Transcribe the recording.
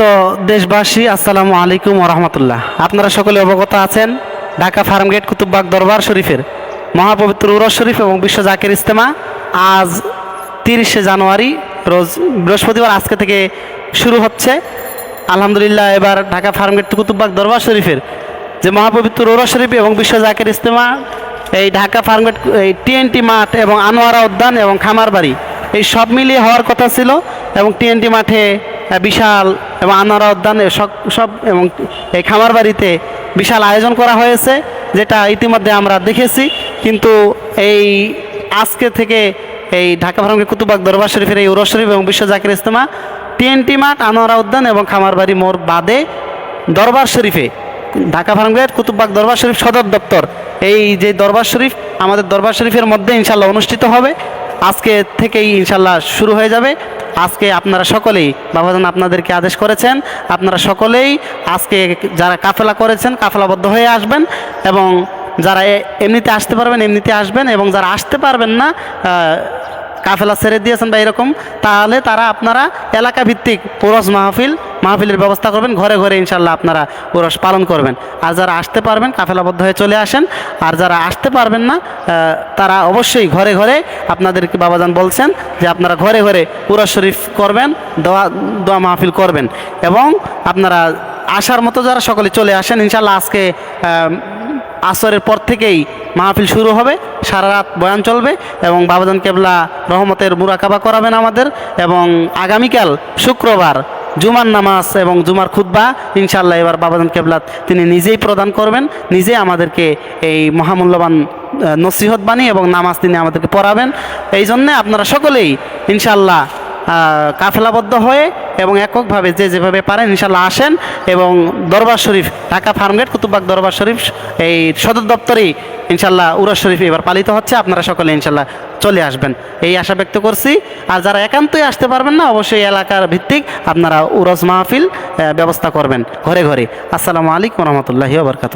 তো দেশবাসী, আসসালামু আলাইকুম রহমতুল্লাহ আপনারা সকলে অবগত আছেন ঢাকা ফার্মগেট কুতুববাগ দরবার শরীফের মহাপবিত্র উরস শরীফ এবং বিশ্ব জাকের ইস্তেমা আজ তিরিশে জানুয়ারি, রোজ বৃহস্পতিবার আজকে থেকে শুরু হচ্ছে। আলহামদুলিল্লাহ, এবার ঢাকা ফার্মগেট কুতুববাগ দরবার শরীফের যে মহাপবিত্র উরস শরীফ এবং বিশ্ব জাকের ইস্তেমা এই ঢাকা ফার্মগেট এই টিএনটি মাঠ এবং আনোয়ারা উদ্যান এবং খামার বাড়ি এই সব মিলিয়ে হওয়ার কথা ছিল এবং টিএনটি মাঠে বিশাল এবং আনোয়ারা উদ্যান সব সব এবং এই খামার বাড়িতে বিশাল আয়োজন করা হয়েছে, যেটা ইতিমধ্যে আমরা দেখেছি। কিন্তু এই আজকে থেকে এই ঢাকা ফার্মগেট কুতুবাগ দরবার শরীফের এই উরস শরীফ এবং বিশ্ব জাকির ইস্তেমা টিএনটি মাঠ, আনোয়ারা উদ্যান এবং খামার বাড়ি মোড় বাদে দরবার শরীফে। ঢাকা ফার্মগেট কুতুববাগ দরবার শরীফ সদর দপ্তর। এই যে দরবার শরীফ, আমাদের দরবার শরীফের মধ্যে ইনশাল্লাহ অনুষ্ঠিত হবে। আজকে থেকেই ইনশাল্লাহ শুরু হয়ে যাবে। আজকে আপনারা সকলেই বাবাজান আপনাদেরকে আদেশ করেছেন, আপনারা সকলেই আজকে যারা কাফেলা করেছেন, কাফেলাবদ্ধ হয়ে আসবেন এবং যারা এমনিতে আসতে পারবেন, এমনিতে আসবেন এবং যারা আসতে পারবেন না কাফেলা ছেড়ে দিয়েছেন বা এরকম, তাহলে তারা আপনারা এলাকা ভিত্তিক পুরস মাহফিল মাহফিলের ব্যবস্থা করবেন, ঘরে ঘরে ইনশাল্লাহ আপনারা পুরস পালন করবেন। আর যারা আসতে পারবেন, কাফেলাবদ্ধ হয়ে চলে আসেন। আর যারা আসতে পারবেন না তারা অবশ্যই ঘরে ঘরে আপনাদেরকে বাবাজান বলছেন যে আপনারা ঘরে ঘরে পুরস শরীফ করবেন, দোয়া দোয়া মাহফিল করবেন। এবং আপনারা আসার মতো যারা সকলে চলে আসেন, ইনশাল্লাহ আজকে আসরের পর থেকেই মাহফিল শুরু হবে, সারা রাত বয়ান চলবে এবং বাবাজান কেবলা রহমতের মুরাকাবা করাবেন আমাদের। এবং আগামীকাল শুক্রবার জুমার নামাজ এবং জুমার খুদ্া ইনশাল্লাহ এবার বাবাজান কেবলাত তিনি নিজেই প্রদান করবেন নিজে আমাদেরকে এই মহামূল্যবান নসিহত বাণী এবং নামাজ তিনি আমাদেরকে পড়াবেন। এই জন্যে আপনারা সকলেই ইনশাল্লাহ কাফেলাবদ্ধ হয়ে এবং এককভাবে যে যেভাবে পারেন ইনশাল্লাহ আসেন এবং দরবার শরীফ, ঢাকা ফার্মগেট কুতুববাগ দরবার শরীফ, এই সদর দপ্তরেই ইনশাল্লাহ উরস শরীফ এবার পালিত হচ্ছে। আপনারা সকলে ইনশাল্লাহ চলে আসবেন। এই আশা ব্যক্ত করছি। আর যারা একান্তই আসতে পারবেন না, অবশ্যই এলাকার ভিত্তিক আপনারা উরস মাহফিল ব্যবস্থা করবেন ঘরে ঘরে। আসসালামু আলাইকুম রহমতুল্লাহি বরকাত